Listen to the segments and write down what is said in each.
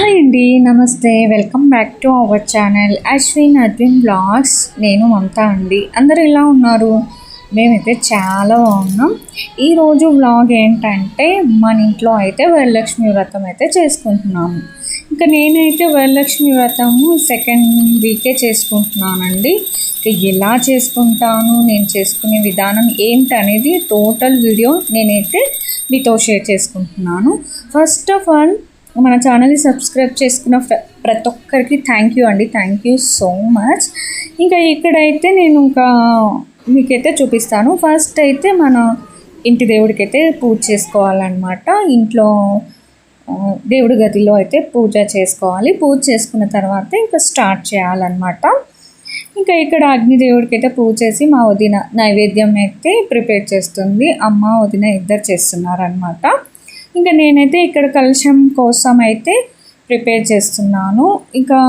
Hi అండి నమస్తే. Welcome back to our channel Ashwin Adwin blogs. నేను మమతా అండి. అందరు ఎలా ఉన్నారు? మేమైతే చాలా బాగున్నాం. ఈరోజు వ్లాగ్ ఏంటంటే మన ఇంట్లో అయితే వరలక్ష్మి వ్రతం అయితే చేసుకుంటున్నాము. ఇంకా నేనైతే వరలక్ష్మి వ్రతము సెకండ్ వీకే చేసుకుంటున్నానండి. ఇక ఎలా చేసుకుంటాను నేను చేసుకునే విధానం ఏంటనేది టోటల్ వీడియో నేనైతే మీతో షేర్ చేసుకుంటున్నాను. ఫస్ట్ ఆఫ్ ఆల్ మన ఛానల్ని సబ్స్క్రైబ్ చేసుకున్న ప్రతి ఒక్కరికి థ్యాంక్ యూ అండి. థ్యాంక్ యూ సో మచ్ ఇంకా ఇక్కడైతే నేను ఇంకా మీకైతే చూపిస్తాను. ఫస్ట్ అయితే మన ఇంటి దేవుడికి అయితే పూజ చేసుకోవాలన్నమాట. ఇంట్లో దేవుడి గదిలో అయితే పూజ చేసుకోవాలి. పూజ చేసుకున్న తర్వాత ఇంకా స్టార్ట్ చేయాలన్నమాట. ఇంకా ఇక్కడ అగ్నిదేవుడికి అయితే పూజ చేసి మా వదిన నైవేద్యం అయితే ప్రిపేర్ చేస్తుంది. అమ్మ వదిన ఇద్దరు చేస్తున్నారనమాట ఇంకా నేనైతే ఇక్కడ కలుషం కోసం అయితే ప్రిపేర్ చేస్తున్నాను. ఇంకా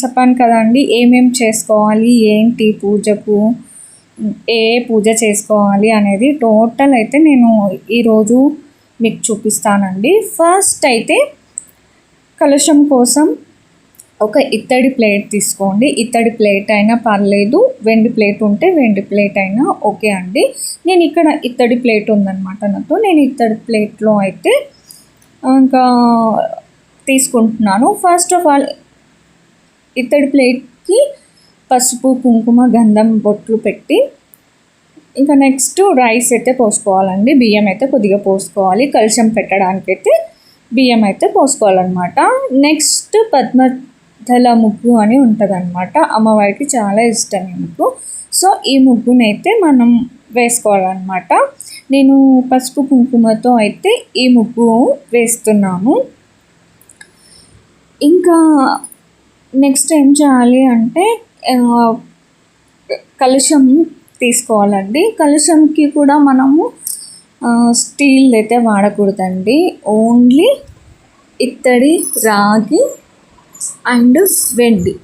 చెప్పాను కదండి ఏమేం చేసుకోవాలి ఏంటి పూజకు ఏ పూజ చేసుకోవాలి అనేది టోటల్ అయితే నేను ఈరోజు మీకు చూపిస్తానండి. ఫస్ట్ అయితే కలుషం కోసం ఒక ఇత్తడి ప్లేట్ తీసుకోండి. ఇత్తడి ప్లేట్ అయినా పర్లేదు. వెండి ప్లేట్ ఉంటే వెండి ప్లేట్ అయినా ఓకే అండి. నేను ఇక్కడ ఇత్తడి ప్లేట్ ఉందన్నమాట నాతో. నేను ఇత్తడి ప్లేట్లో అయితే ఇంకా తీసుకుంటున్నాను. ఫస్ట్ ఆఫ్ ఆల్ ఇత్తడి ప్లేట్కి పసుపు కుంకుమ గంధం బొట్లు పెట్టి ఇంకా నెక్స్ట్ రైస్ అయితే పోసుకోవాలండి. బియ్యం అయితే కొద్దిగా పోసుకోవాలి. కలుషం పెట్టడానికి అయితే బియ్యం అయితే పోసుకోవాలన్నమాట. నెక్స్ట్ పద్మ తల ముగ్గు అని ఉంటుంది అనమాట అమ్మవారికి చాలా ఇష్టం ఈ ముగ్గు. సో ఈ ముగ్గునైతే మనం వేసుకోవాలన్నమాట. నేను పసుపు కుంకుమతో అయితే ఈ ముగ్గు వేస్తున్నాను. ఇంకా నెక్స్ట్ ఏం చేయాలి అంటే కలుషం తీసుకోవాలండి. కలుషంకి కూడా మనము స్టీల్ అయితే వాడకూడదండి. ఓన్లీ ఇత్తడి రాగి అండ్ వెండి.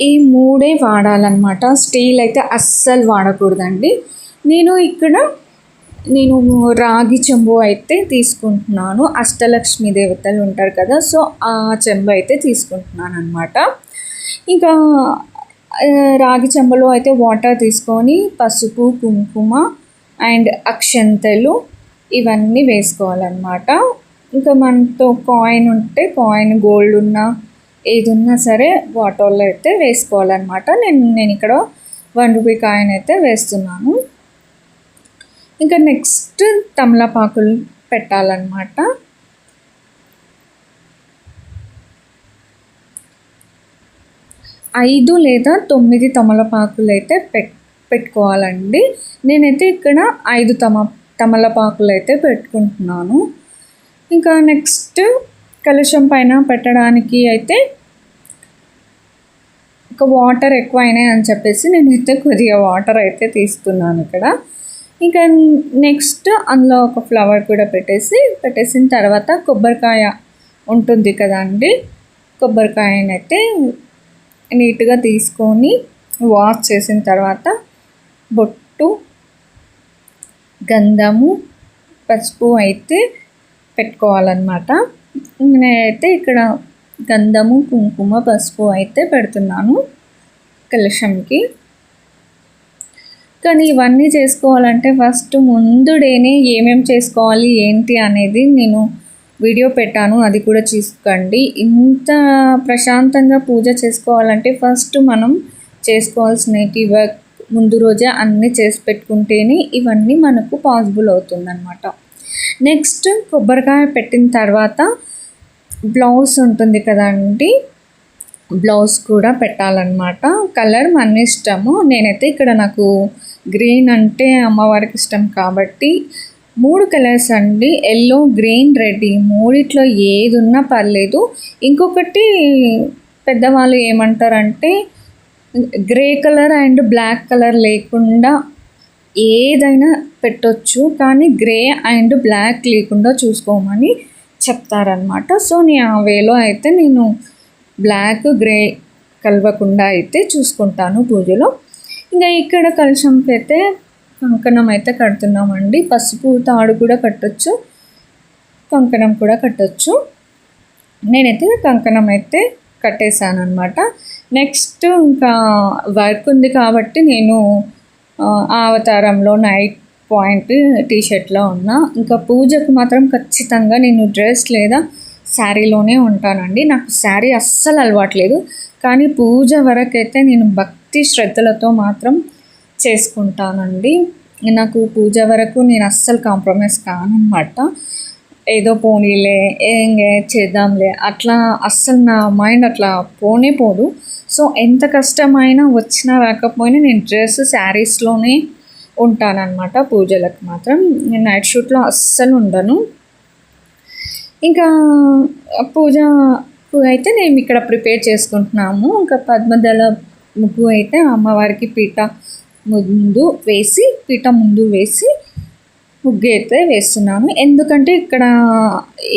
ఈ మూడే వాడాలన్నమాట. స్టీల్ అయితే అస్సలు వాడకూడదండి. నేను ఇక్కడ నేను రాగి చెంబు అయితే తీసుకుంటున్నాను. అష్టలక్ష్మి దేవతలు ఉంటారు కదా సో ఆ చెంబు అయితే తీసుకుంటున్నాను అనమాట ఇంకా రాగి చెంబులో అయితే వాటర్ తీసుకొని పసుపు కుంకుమ అండ్ అక్షంతలు ఇవన్నీ వేసుకోవాలన్నమాట. ఇంకా మనతో కాయిన్ ఉంటే కాయిన్ గోల్డ్ ఉన్నా ఏది ఉన్నా సరే వాటర్లో అయితే వేసుకోవాలన్నమాట. నేను నేను ఇక్కడ వన్ రూపీ కాయిన్ అయితే వేస్తున్నాను. ఇంకా నెక్స్ట్ తమలపాకులు పెట్టాలన్నమాట. ఐదు లేదా తొమ్మిది తమలపాకులు అయితే పెట్ పెట్టుకోవాలండి. నేనైతే ఇక్కడ ఐదు తమ తమలపాకులు అయితే పెట్టుకుంటున్నాను. ఇంకా నెక్స్ట్ కలుషం పైన పెట్టడానికి అయితే ఒక వాటర్ ఎక్కువ అయినాయి అని చెప్పేసి నేనైతే కొద్దిగా వాటర్ అయితే తీసుకున్నాను ఇక్కడ. ఇంకా నెక్స్ట్ అందులో ఒక ఫ్లవర్ కూడా పెట్టేసి పెట్టేసిన తర్వాత కొబ్బరికాయ ఉంటుంది కదండి కొబ్బరికాయనైతే అయితే నీట్గా తీసుకొని వాష్ చేసిన తర్వాత బొట్టు గంధము పసుపు అయితే పెట్టుకోవాలన్నమాట. నేనైతే ఇక్కడ గంధము కుంకుమ పసుపు అయితే పెడుతున్నాను కలశంకి. కానీ ఇవన్నీ చేసుకోవాలంటే ఫస్ట్ ముందు డేనే ఏమేమి చేసుకోవాలి ఏంటి అనేది నేను వీడియో పెట్టాను అది కూడా చూసుకోండి. ఇంత ప్రశాంతంగా పూజ చేసుకోవాలంటే ఫస్ట్ మనం చేసుకోవాల్సినవి వర్క్ ముందు రోజే అన్నీ చేసి పెట్టుకుంటేనే ఇవన్నీ మనకు పాసిబుల్ అవుతుందన్నమాట. నెక్స్ట్ కొబ్బరికాయ పెట్టిన తర్వాత బ్లౌజ్ ఉంటుంది కదండి బ్లౌజ్ కూడా పెట్టాలన్నమాట. కలర్ మన ఇష్టము. నేనైతే ఇక్కడ నాకు గ్రీన్ అంటే అమ్మవారికి ఇష్టం కాబట్టి మూడు కలర్స్ అండి. ఎల్లో గ్రీన్ రెడ్ ఈ మూడిట్లో ఏది ఉన్నా పర్లేదు. ఇంకొకటి పెద్దవాళ్ళు ఏమంటారంటే grey colour and black colour లేకుండా ఏదైనా పెట్టొచ్చు కానీ గ్రే అండ్ బ్లాక్ లేకుండా చూసుకోమని చెప్తారనమాట సో నేను ఆ వేలో అయితే నేను బ్లాక్ గ్రే కలవకుండా అయితే చూసుకుంటాను పూజలో. ఇంకా ఇక్కడ కలుషంకి అయితే కంకణం అయితే కడుతున్నామండి. పసుపు తాడు కూడా కట్టొచ్చు కంకణం కూడా కట్టొచ్చు. నేనైతే కంకణం అయితే కట్టేశాను అనమాట నెక్స్ట్ ఇంకా వర్క్ ఉంది కాబట్టి నేను ఆ, అవతారంలో నైట్ పాయింట్ టీషర్ట్లో ఉన్నా. ఇంకా పూజకు మాత్రం ఖచ్చితంగా నేను డ్రెస్ లేదా శారీలోనే ఉంటానండి. నాకు శారీ అస్సలు అలవాట్లేదు. కానీ పూజ వరకైతే నేను భక్తి శ్రద్ధలతో మాత్రం చేసుకుంటానండి. నాకు పూజ వరకు నేను అస్సలు కాంప్రమైజ్ కానమాట ఏదో పోనీలే ఏం చేద్దాంలే. అట్లా అస్సలు నా మైండ్ అట్లా పోనే పోదు. సో ఎంత కష్టమైనా వచ్చినా రాకపోయినా నేను డ్రెస్ శారీస్లోనే ఉంటానన్నమాట. పూజలకు మాత్రం నేను నైట్ షూట్లో అస్సలు ఉండను. ఇంకా పూజ అయితే నేను ఇక్కడ ప్రిపేర్ చేసుకుంటున్నాము. ఇంకా పద్మదళ ముగ్గు అయితే అమ్మవారికి పీఠ ముందు వేసి పీఠ ముందు వేసి ముగ్గు అయితే వేస్తున్నాను ఎందుకంటే ఇక్కడ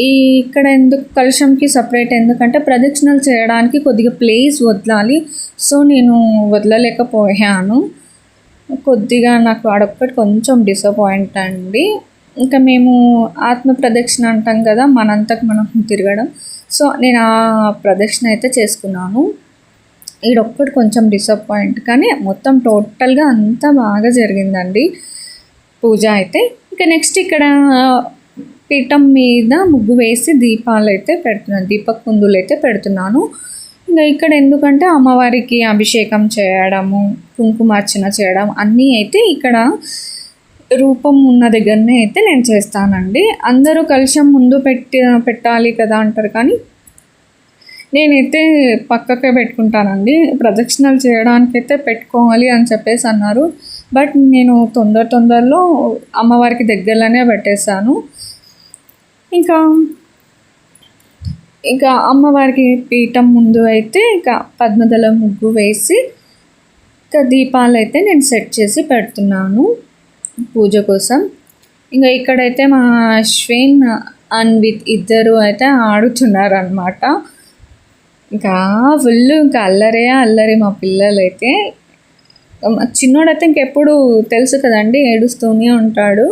ఈ ఇక్కడ ఎందుకు కలుషంకి సపరేట్ ఎందుకంటే ప్రదక్షిణలు చేయడానికి కొద్దిగా ప్లేస్ వదలాలి. సో నేను వదలలేకపోయాను. కొద్దిగా నాకు అడొక్కటి కొంచెం డిసప్పాయింట్ అండి. ఇంకా మేము ఆత్మ ప్రదక్షిణ అంటాం కదా మనంతకు మనం తిరగడం. సో నేను ఆ ప్రదక్షిణ అయితే చేసుకున్నాను. ఈడొక్కటి కొంచెం డిసప్పాయింట్. కానీ మొత్తం టోటల్గా అంతా బాగా జరిగిందండి. పూజ అయితే. ఇంకా నెక్స్ట్ ఇక్కడ పీఠం మీద ముగ్గు వేసి దీపాలు అయితే పెడుతున్నాను దీపక్ కుందులు అయితే పెడుతున్నాను. ఇంకా ఇక్కడ ఎందుకంటే అమ్మవారికి అభిషేకం చేయడము కుంకుమార్చన చేయడం అన్నీ అయితే ఇక్కడ రూపం ఉన్న దగ్గరనే అయితే నేను చేస్తానండి. అందరూ కలుషం ముందు పెట్టి పెట్టాలి కదా అంటారు కానీ నేనైతే పక్కకే పెట్టుకుంటానండి. ప్రదక్షిణలు చేయడానికైతే పెట్టుకోవాలి అని చెప్పేసి అన్నారు. బట్ నేను తొందర తొందరలో అమ్మవారికి దగ్గరలోనే పెట్టేశాను. ఇంకా ఇంకా అమ్మవారికి పీఠం ముందు అయితే ఇంకా పద్మదళ ముగ్గు వేసి ఇంకా దీపాలు అయితే నేను సెట్ చేసి పెడుతున్నాను పూజ కోసం. ఇంకా ఇక్కడైతే మా అశ్విన్ అన్విత్ ఇద్దరు అయితే ఆడుతున్నారు అనమాట ఇంకా ఫుల్ ఇంకా అల్లరే అల్లరి మా పిల్లలైతే. చిన్నోడైతే ఇంకెప్పుడు తెలుసు కదండి ఏడుస్తూనే ఉంటాడు.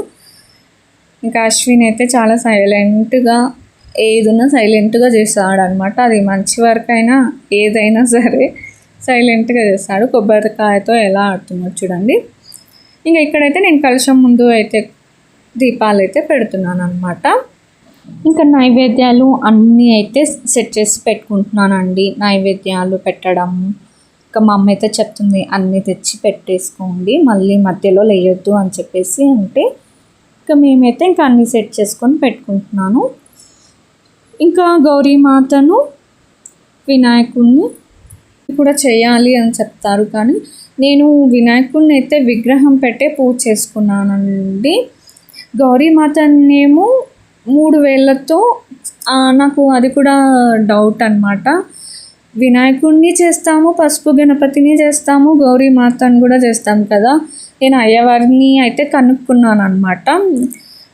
ఇంకా అశ్విన్ అయితే చాలా సైలెంట్గా ఏదున్నా సైలెంట్గా చేస్తాడు అనమాట అది మంచి వర్క్ అయినా ఏదైనా సరే సైలెంట్గా చేస్తాడు. కొబ్బరికాయతో ఎలా ఆడుతున్నాడు చూడండి. ఇంకా ఇక్కడైతే నేను కలుషం ముందు అయితే దీపాలు అయితే పెడుతున్నాను అనమాట ఇంకా నైవేద్యాలు అన్నీ అయితే సెట్ చేసి పెట్టుకుంటున్నానండి. నైవేద్యాలు పెట్టడం ఇంకా మా అమ్మ అయితే చెప్తుంది అన్నీ తెచ్చి పెట్టేసుకోండి మళ్ళీ మధ్యలో లేయొద్దు అని చెప్పేసి అంటే ఇంకా మేమైతే ఇంకా అన్నీ సెట్ చేసుకొని పెట్టుకుంటున్నాను. ఇంకా గౌరీమాతను వినాయకుడిని కూడా చేయాలి అని చెప్తారు కానీ నేను వినాయకుడిని అయితే విగ్రహం పెట్టే పూజ చేసుకున్నానండి. గౌరీమాతనేమో మూడు వేళ్ళతో నాకు అది కూడా డౌట్ అనమాట వినాయకుడిని చేస్తాము పసుపు గణపతిని చేస్తాము గౌరీమాతను కూడా చేస్తాం కదా. నేను అయ్యవారిని అయితే కనుక్కున్నాను అనమాట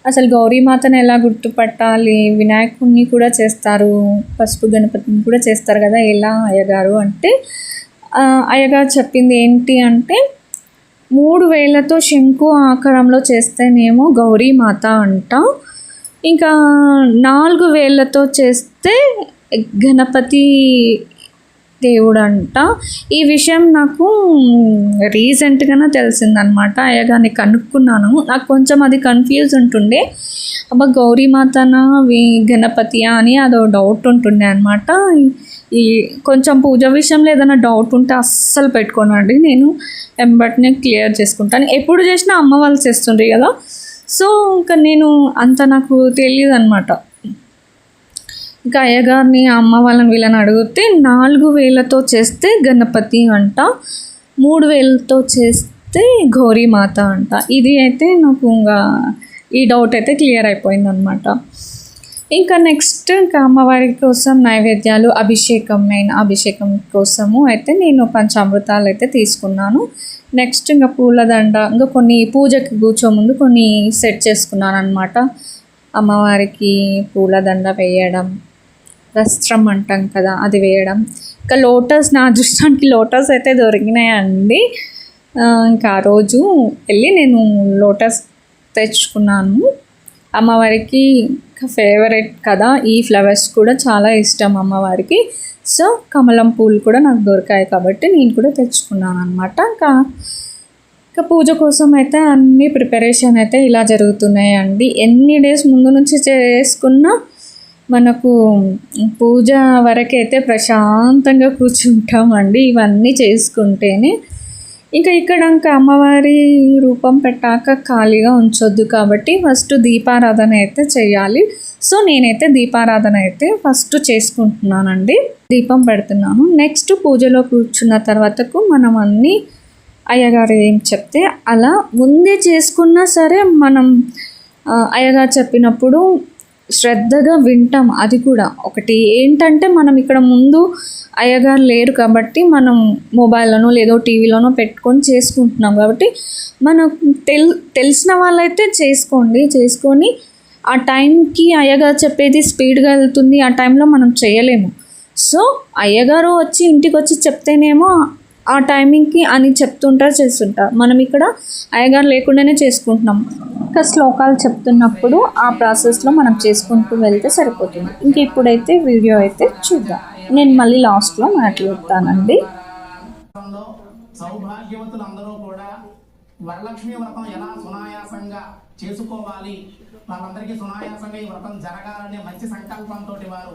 అసలు గౌరీమాతను ఎలా గుర్తుపట్టాలి? వినాయకుడిని కూడా చేస్తారు పసుపు గణపతిని కూడా చేస్తారు కదా ఎలా అయ్యగారు అంటే అయ్యగారు చెప్పింది ఏంటి అంటే మూడు వేలతో శంకు ఆకారంలో చేస్తేనేమో గౌరీమాత అంట. ఇంకా నాలుగు వేలతో చేస్తే గణపతి దేవుడు అంట ఈ విషయం నాకు రీసెంట్గానే తెలిసిందనమాట. అయ్యగారిని కనుక్కున్నాను. నాకు కొంచెం అది కన్ఫ్యూజ్ ఉంటుండే. అబ్బా గౌరీమాతనా? వి గణపతియా? అని అదో డౌట్ ఉంటుండే అనమాట. ఈ కొంచెం పూజ విషయంలో ఏదైనా డౌట్ ఉంటే అస్సలు పెట్టుకోనండి. నేను ఎంబట్నే క్లియర్ చేసుకుంటాను. ఎప్పుడు చేసినా అమ్మ వాళ్ళు చేస్తుండ్రు కదా. సో ఇంకా నేను అంత నాకు తెలియదు అనమాట ఇంకా అయ్యగారిని అమ్మ వాళ్ళని వీళ్ళని అడిగితే నాలుగు వేలతో చేస్తే గణపతి అంట మూడు వేలతో చేస్తే గౌరీమాత అంట. ఇది అయితే నాకు ఇంకా ఈ డౌట్ అయితే క్లియర్ అయిపోయింది అనమాట ఇంకా నెక్స్ట్ ఇంకా అమ్మవారి కోసం నైవేద్యాలు అభిషేకం మెయిన్ అభిషేకం కోసము అయితే నేను పంచామృతాలు అయితే తీసుకున్నాను. నెక్స్ట్ ఇంకా పూలదండ ఇంకా కొన్ని పూజకి కూర్చో ముందు కొన్ని సెట్ చేసుకున్నాను అనమాట అమ్మవారికి పూలదండ వేయడం వస్త్రం అంటాం కదా అది వేయడం. ఇంకా లోటస్ నా అదృష్టానికి లోటస్ అయితే దొరికినాయండి. ఇంకా ఆ రోజు వెళ్ళి నేను లోటస్ తెచ్చుకున్నాను. అమ్మవారికి ఫేవరెట్ కదా ఈ ఫ్లవర్స్ కూడా చాలా ఇష్టం అమ్మవారికి. సో కమలం పూలు కూడా నాకు దొరికాయి కాబట్టి నేను కూడా తెచ్చుకున్నాను అనమాట ఇంకా ఇంకా పూజ కోసం అయితే అన్ని ప్రిపరేషన్ అయితే ఇలా జరుగుతున్నాయండి. ఎన్ని డేస్ ముందు నుంచి చేసుకున్నా మనకు పూజ వరకైతే ప్రశాంతంగా కూర్చుంటామండి. ఇవన్నీ చేసుకుంటేనే. ఇంకా ఇక్కడ ఇంకా అమ్మవారి రూపం పెట్టాక ఖాళీగా ఉంచొద్దు కాబట్టి ఫస్ట్ దీపారాధన అయితే చేయాలి. సో నేనైతే దీపారాధన అయితే ఫస్ట్ చేసుకుంటున్నానండి. దీపం పెడుతున్నాను. నెక్స్ట్ పూజలో కూర్చున్న తర్వాతకు మనం అన్నీ అయ్యగారు ఏం చెప్తే అలా ముందే చేసుకున్నా సరే మనం అయ్యగారు చెప్పినప్పుడు శ్రద్ధగా వింటాం. అది కూడా ఒకటి. ఏంటంటే మనం ఇక్కడ ముందు అయ్యగారు లేరు కాబట్టి మనం మొబైల్లోనో లేదో టీవీలోనో పెట్టుకొని చేసుకుంటున్నాం కాబట్టి మనం తెల్ తెలిసిన వాళ్ళైతే చేసుకోండి. చేసుకొని ఆ టైంకి అయ్యగారు చెప్పేది స్పీడ్గా వెళ్తుంది. ఆ టైంలో మనం చేయలేము. సో అయ్యగారు వచ్చి ఇంటికి వచ్చి చెప్తేనేమో ఆ టైమింగ్కి అని చెప్తుంటారు చేస్తుంటారు. మనం ఇక్కడ అయ్యగారు లేకుండానే చేసుకుంటున్నాం. ఇంకా శ్లోకాలు చెప్తున్నప్పుడు ఆ ప్రాసెస్లో మనం చేసుకుంటూ వెళ్తే సరిపోతుంది. ఇంక ఇప్పుడైతే వీడియో అయితే చూద్దాం. నేను మళ్ళీ లాస్ట్లో మాట్లాడతానండి. సౌభాగ్యవతులందరూ కూడా వరలక్ష్మి వ్రతం ఎలా సునాయాసంగా చేసుకోవాలి? వాళ్ళందరికీ సునాయాసంగా ఈ వ్రతం జరగాలనే మంచి సంకల్పంతో వారు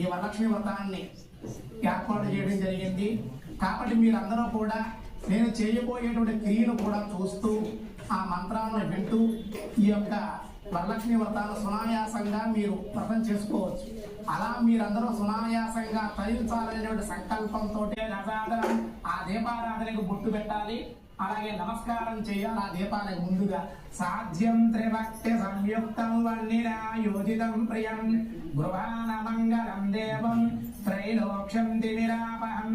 ఈ వరలక్ష్మి వ్రతాన్ని ఏర్పాటు చేయడం జరిగింది. కాబట్టి మీరందరూ కూడా నేను చేయబోయేటువంటి క్రియను కూడా చూస్తూ ఆ మంత్రాలను వింటూ ఈ యొక్క వరలక్ష్మి వ్రతాలు సునాయాసంగా మీరు వ్రతం చేసుకోవచ్చు. అలా మీరందరూ సునాయాసంగా తరించాలనేటువంటి సంకల్పంతో ఆ దీపారాధనకు బొట్టు పెట్టాలి. అలాగే నమస్కారం చేయాలి ఆ దీపాలకు ముందుగా. సాధ్యం త్రిభక్తి సంయుక్తం వన్నిరా యోజితం ప్రియం. గృహాన మంగళం దేవం త్రైలోక్ష్యం దివిరాపహం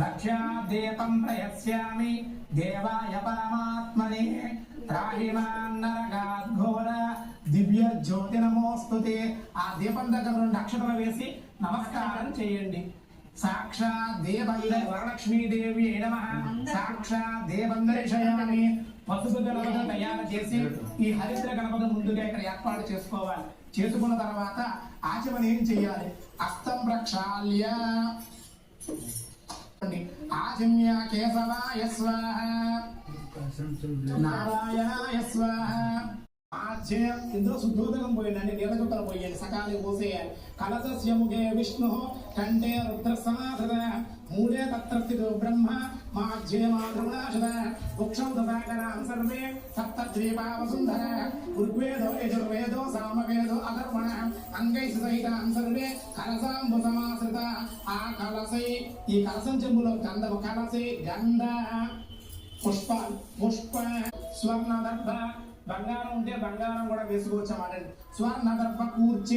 భక్ష్యా దీపం ప్రయస్యామి దేవాయ పరమాత్మనే త్రాహిమాన్నరగాఘోర దివ్య జ్యోతి నమోస్తుతే ఆ దీపం దగ్గర రెండు అక్షతలు వేసి నమస్కారం చేయండి సాక్షాత్ దేవందరి వరలక్ష్మీదేవి నమ సాక్షాత్ దేవందరిషయామి పసుపు గణపతి తయారు చేసి ఈ హరిద్ర గణపతి ముందుగా ఇక్కడ ఏర్పాటు చేసుకోవాలి. చేసుకున్న తర్వాత ఆచమన ఏం చెయ్యాలి? అస్తం ప్రక్షాళ్య. ఆచమ్య కేశవాయ స్వాహ. నారాయణాయ స్వాహ. ఆజ్యం ఇందులో శుద్ధోదకం పోయిందండి నీళ్ళ చుక్కలు పోయండి సకాలి పోసేయాలి. కలసస్యముఖే విష్ణు కంటే రుద్ర సమాధద మూడే తత్ర బ్రహ్మ మాధ్యే మాధృణాశద వృక్షం దశాకరాం సర్వే సప్త ద్వీపావసుంధర ఋగ్వేదో యజుర్వేదో సామవేదో అధర్వణ అంగై సహితాం సర్వే కలసాంబు సమాశ్రిత ఆ కలసై ఈ కలసం చెంబులో గంధము కలసై గంధ. పుష్ప పుష్ప స్వర్ణ దర్భ బంగారం ఉంటే బంగారం కూడా వేసుకోవచ్చు స్వర్ణ దర్భ కూర్చ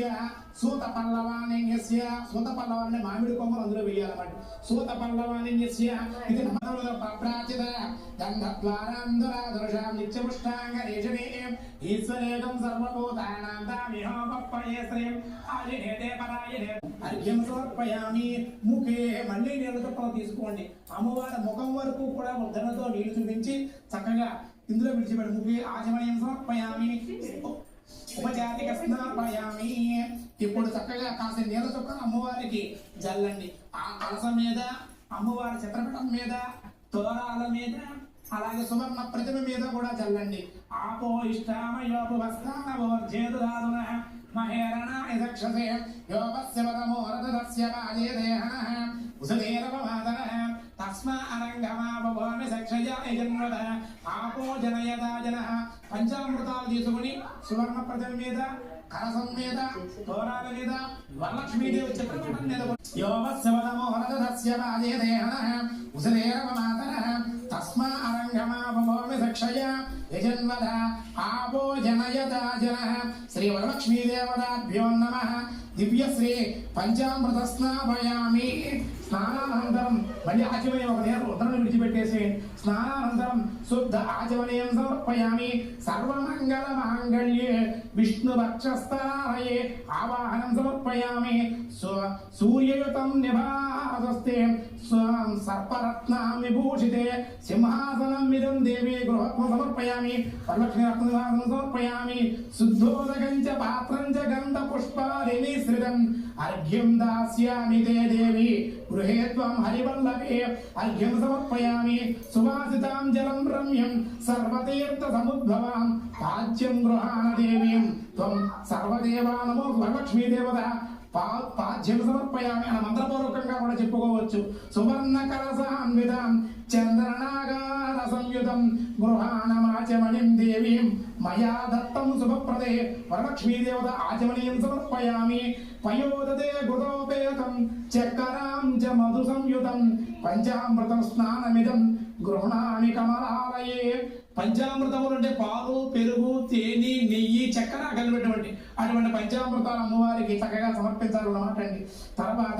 సూత పల్లవాణ్యస్య సూత పల్లవాన్ని మామిడి కొమ్మలు అందులో వేయాలన్నమాట సూత పల్లవాణ్యస్య ఇది నమదముల ప్రాచిత గంధద్వారాంధరాదృశాం నిత్యపుష్టాంగ రేషణే ఈశ్వరేదం సర్వభూతానాం తామిహోపప్పయే శ్రీం ఆజినేతే పరాయనే అర్ఘ్యం సమర్పయామి. ముఖే మళ్ళీ నీళ్ళ చుక్కలు తీసుకోండి. అమ్మవారి ముఖం వరకు కూడా ముద్దనతో నీళ్ళు చూపించి చక్కగా ఇందులో విడిచిపెడు ముఖే ఆచమనయం సమర్పయామి? ఉపజాతిక స్నాపయామి ఇప్పుడు చక్కగా కాసిన నీళ్ళ చుక్క అమ్మవారికి జల్లండి. ఆ కలసం మీద అమ్మవారి చిత్రపటం మీద తోరాల మీద అలాగే సువర్ణ ప్రతిమ మీద కూడా చల్లండి ఆపో ఇష్టామయోపు వస్తానవోర్జేదురాదున మహేరణాయ దక్షసే యోగస్య పదమో రథదస్య బాలే దేహనః ఉసదేరవమాదనః తస్మా అరంగమాపభోమి సక్షయాయ జన్మద ఆపో జనయదా జనః పంచామృతాలు తీసుకుని సువర్ణ ప్రతిమ మీద కలసం మీద తోరాల మీద వరలక్ష్మీదేవి చిత్రపటం మీద యోగస్య పదమో రథదస్య బాలే దేహనః ఉసదేరవమాదనః తస్మా అరంగమాపభోమి సక్షయాయ యజన్వద ఆవో జనయదా జన శ్రీ వరలక్ష్మీ దేవతాభ్యో నమ దివ్యశ్రీ పంచామృత స్నాభయామి స్నానానంతరం మళ్ళీ ఆచమనీయం ఒక నేరం ఉదరణ విడిచిపెట్టేసి స్నానానంతరం శుద్ధ ఆచమనీయం సమర్పయామి సర్వమంగళ మాంగళ్యే విష్ణు వక్షస్థాయే ఆవాహనం సమర్పయామి సూర్యయుతం నిభాసస్తే స్వం సర్పరత్నాం విభూషితే సింహాసనం మిదం దేవి గృహత్వం సమర్పయామి వరలక్ష్మి రత్న నివాసం సమర్పయామి శుద్ధోదకం చ పాత్రం చ గంధ పుష్పాది నిశ్రితం అర్ఘ్యం దాస్యామి తే దేవి. గృహే త్వం హరివల్లభే అర్ఘ్యం సమర్పయామి. సువాసితాం జలం రమ్యం. సర్వతీర్థ సముద్భవాం పాజ్యం గృహాణ దేవీం త్వం సర్వదేవానమో వరలక్ష్మీ దేవత పా పాద్యం సమర్పయామి అన్న మంత్రపూర్వకంగా కూడా చెప్పుకోవచ్చు. సువర్ణ కలసాన్వితాం చంద్రనాగార సంయుతం గృహాణమాచమణిం దేవీం మయా దత్తం శుభప్రదే వరలక్ష్మీ దేవత ఆచమనీయం సమర్పయామి పయోదతే గుణోపేతం చక్కరాం చ మధు సంయుతం పంచామృతం స్నానమిదం గృహణామి కమలాలయే పంచామృతములు అంటే పాలు పెరుగు తేనె నెయ్యి చక్కెర కలిపినటువంటి అటువంటి పంచామృతాలు అమ్మవారికి చక్కగా సమర్పించాలన్నమాట అండి. తర్వాత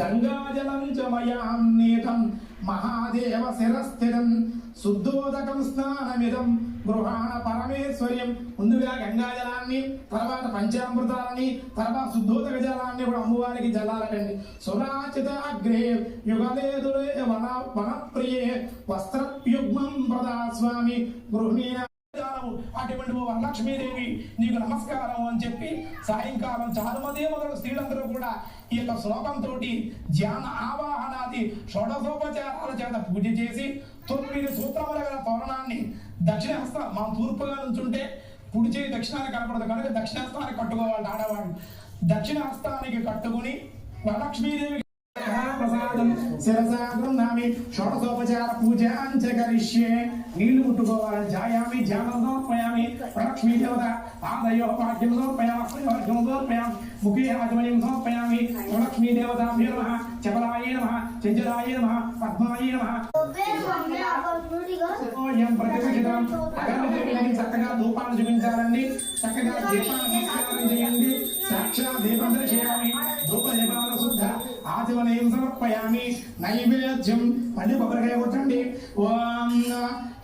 గంగాజలం చ మయాం నీతం మహాదేవ శిరస్థిరం శుద్ధోదకం స్నానమిదం. గృహాణ పరమేశ్వర్యం. ముందుగా గంగా జలాన్ని తర్వాత పంచామృతాలని తర్వాత శుద్ధోదక జలాన్ని కూడా అమ్మవారికి జలాలకండి సురాచిత అగ్రే యుగలేదులే వన వనప్రియే. వస్త్రయుగ్మం ప్రదా స్వామి. గృహిణీన అటువంటి ఓ వరలక్ష్మీదేవి నీకు నమస్కారం అని చెప్పి సాయంకాలం చారుమదే మొదలు స్త్రీలందరూ కూడా ఈ యొక్క శ్లోకంతో ధ్యాన ఆవాహనాది షోడశోపచారాల చేత పూజ చేసి తొమ్మిది సూత్రముల గల తోరణాన్ని దక్షిణ హస్త మా తూర్పుగా నుంచుంటే కుడి చేయి దక్షిణానికి కనపడదు. కనుక దక్షిణస్తానికి కట్టుకోవాలి ఆడవాడు దక్షిణ హస్తానికి కట్టుకుని వరలక్ష్మీదేవి ప్రసాదం శిరసా గృహ్ణామి షోడశోపచార పూజాంచ కరిష్యే. నీళ్ళు ముట్టుకోవాలని ధ్యాయామి ధ్యానం సమర్పయామి లక్ష్మీ దేవత పాదయో పాఠ్యం సమర్పయామి అస్మయోర్ఘ్యం సమర్పయామి ముఖే ఆచమనీయం సమర్పయామి లక్ష్మీ దేవతాభ్యో నమ చపలాయ నమ చంచలాయ నమ పద్మాయ నమ. చక్కగా ధూపాన్ని చూపించాలండి. చక్కగా దీపాన్ని చేయండి. సాక్షాత్ దీపం శుద్ధ ఆచమనీయం సమర్పయామి నైవేద్యం మళ్ళీ కొబ్బరికాయ కొట్టండి ఓం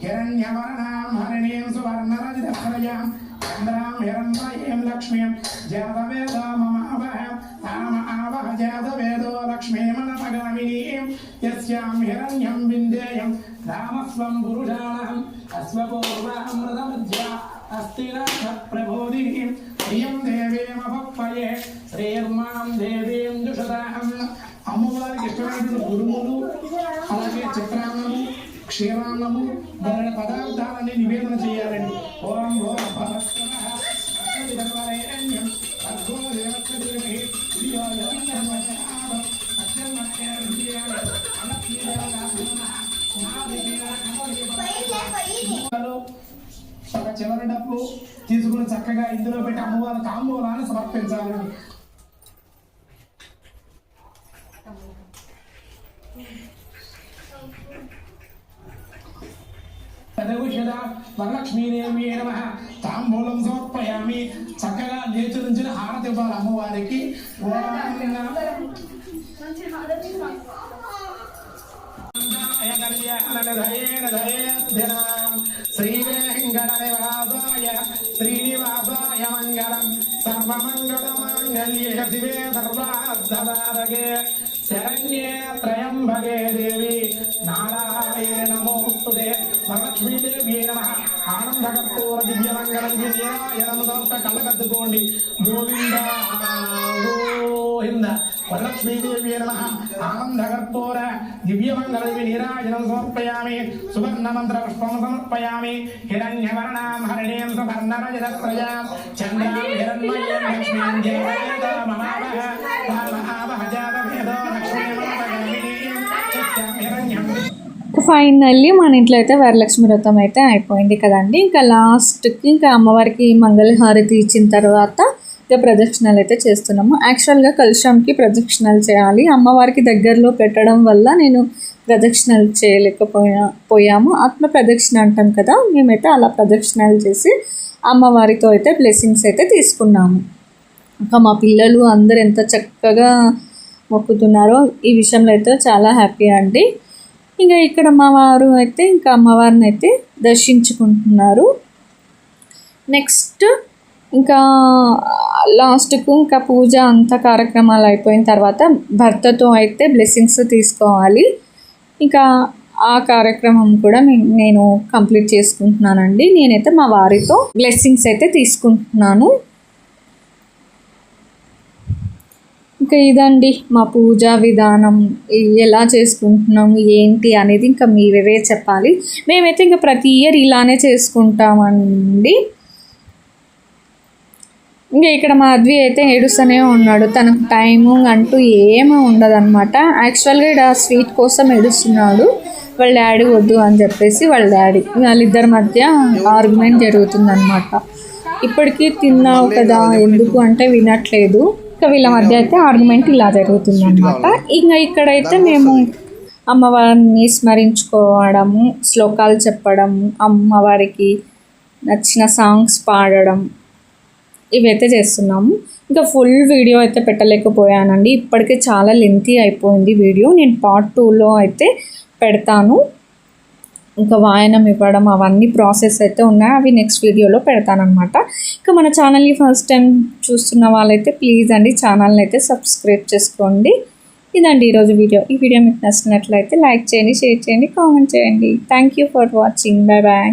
హిరణ్యవర్ణాం హరిణీం సువర్ణరజితఫలయాం చంద్రాం హిరణ్మయీం లక్ష్మీం జాతవేదో మమావహ తామ ఆవహ జాతవేదో లక్ష్మీమనపగామినీం యస్యాం హిరణ్యం విందేయం రామస్వం పురుషాణం అశ్వపూర్వామృతమధ్య అస్తి నాథ ప్రియం దేవీమపక్వయే శ్రీర్మాం దేవీం దుషదాహం అమ్మవారికి ఇష్టమైనటువంటి గురువులు అలాగే చిత్రాన్నము క్షీరాన్నము మొదలైన పదార్థాలన్నీ నివేదన చేయాలండి. ఓం ఓం భగవత్సవః చివరి డబ్బు తీసుకుని చక్కగా ఇందులో పెట్టి అమ్మవారి తాంబూలాన్ని సమర్పించాలి. తదవిషద వరలక్ష్మీదేవి నమ. తాంబూలం సమర్పయామి. చక్కగా లేచి నుంచి హారతి ఇవ్వాలి అమ్మవారికి. శ్రీ శ్రీవేంకటనివాసాయ శ్రీనివాసాయ మంగళం సర్వమంగళమాంగళ్యే శివే సర్వార్థదారకే శరణ్యే త్రయంబకే దేవి నారాయణ నమోస్తుతే వరలక్ష్మీదేవి నమ. ఆనందకర్పూర దివ్యమంగళం విజయాయనం సమర్ప కళ్ళకద్దుకోండి గోవింద గోవింద. వరలక్ష్మీదేవి నమ ఆనందకర్పూర దివ్యమంగళం నీరాజనం సమర్పయామి సువర్ణ మంత్ర పుష్పం సమర్పయామి హిరణ్యవర్ణాం హరిణీం చంద్రాం హిరణ్మయీం లక్ష్మీం మమావహ ఫైనల్లీ మన ఇంట్లో అయితే వరలక్ష్మి వ్రతం అయితే అయిపోయింది కదండి. ఇంకా లాస్ట్కి ఇంకా అమ్మవారికి మంగళహారతి ఇచ్చిన తర్వాత ఇక ప్రదక్షిణాలు అయితే చేస్తున్నాము. యాక్చువల్గా కలుషంకి ప్రదక్షిణాలు చేయాలి. అమ్మవారికి దగ్గరలో పెట్టడం వల్ల నేను ప్రదక్షిణలు చేయలేకపోయా పోయాము. ఆత్మ ప్రదక్షిణ అంటాం కదా మేమైతే అలా ప్రదక్షిణాలు చేసి అమ్మవారితో అయితే బ్లెస్సింగ్స్ అయితే తీసుకున్నాము. ఇంకా మా పిల్లలు అందరు ఎంత చక్కగా మొక్కుతున్నారో ఈ విషయంలో అయితే చాలా హ్యాపీ అండి. ఇంకా ఇక్కడ మా వారు అయితే ఇంకా అమ్మవారిని అయితే దర్శించుకుంటున్నారు. నెక్స్ట్ ఇంకా లాస్ట్కు ఇంకా పూజ అంత కార్యక్రమాలు అయిపోయిన తర్వాత భర్తతో అయితే బ్లెస్సింగ్స్ తీసుకోవాలి. ఇంకా ఆ కార్యక్రమం కూడా నేను కంప్లీట్ చేసుకుంటున్నానండి. నేనైతే మా వారితో బ్లెస్సింగ్స్ అయితే తీసుకుంటున్నాను. ఇంకా ఇదండి మా పూజా విధానం. ఎలా చేసుకుంటున్నాము ఏంటి అనేది ఇంకా మీరే చెప్పాలి. మేమైతే ఇంకా ప్రతి ఇయర్ ఇలానే చేసుకుంటామండి. ఇంకా ఇక్కడ మా అద్వి అయితే ఏడుస్తూనే ఉన్నాడు. తనకు టైము అంటూ ఏమీ ఉండదన్నమాట. యాక్చువల్గా ఇక్కడ స్వీట్ కోసం ఏడుస్తున్నాడు. వాళ్ళ డాడీ వద్దు అని చెప్పేసి వాళ్ళ డాడీ. వాళ్ళిద్దరి మధ్య ఆర్గ్యుమెంట్ జరుగుతుందన్నమాట. ఇప్పటికీ తిన్నావు కదా ఎందుకు అంటే వినట్లేదు. ఇంకా వీళ్ళ మధ్య అయితే ఆర్గ్యుమెంట్ ఇలా జరుగుతుందన్నమాట. ఇంకా ఇక్కడైతే మేము అమ్మవారిని స్మరించుకోవడము శ్లోకాలు చెప్పడం అమ్మవారికి నచ్చిన సాంగ్స్ పాడడం ఇవైతే చేస్తున్నాము. ఇంకా ఫుల్ వీడియో అయితే పెట్టలేకపోయానండి. ఇప్పటికే చాలా లెంతీ అయిపోయింది వీడియో నేను పార్ట్ టూలో అయితే పెడతాను. ఇంకా వాయనం ఇవ్వడం అవన్నీ ప్రాసెస్ అయితే ఉన్నాయి. అవి నెక్స్ట్ వీడియోలో పెడతానమాట ఇంకా మన ఛానల్ని ఫస్ట్ టైం చూస్తున్న వాళ్ళైతే ప్లీజ్ అండి ఛానల్ని అయితే సబ్స్క్రైబ్ చేసుకోండి. ఇదండి ఈరోజు వీడియో ఈ వీడియో మీకు నచ్చినట్లయితే లైక్ చేయండి షేర్ చేయండి కామెంట్ చేయండి. Thank you for watching bye bye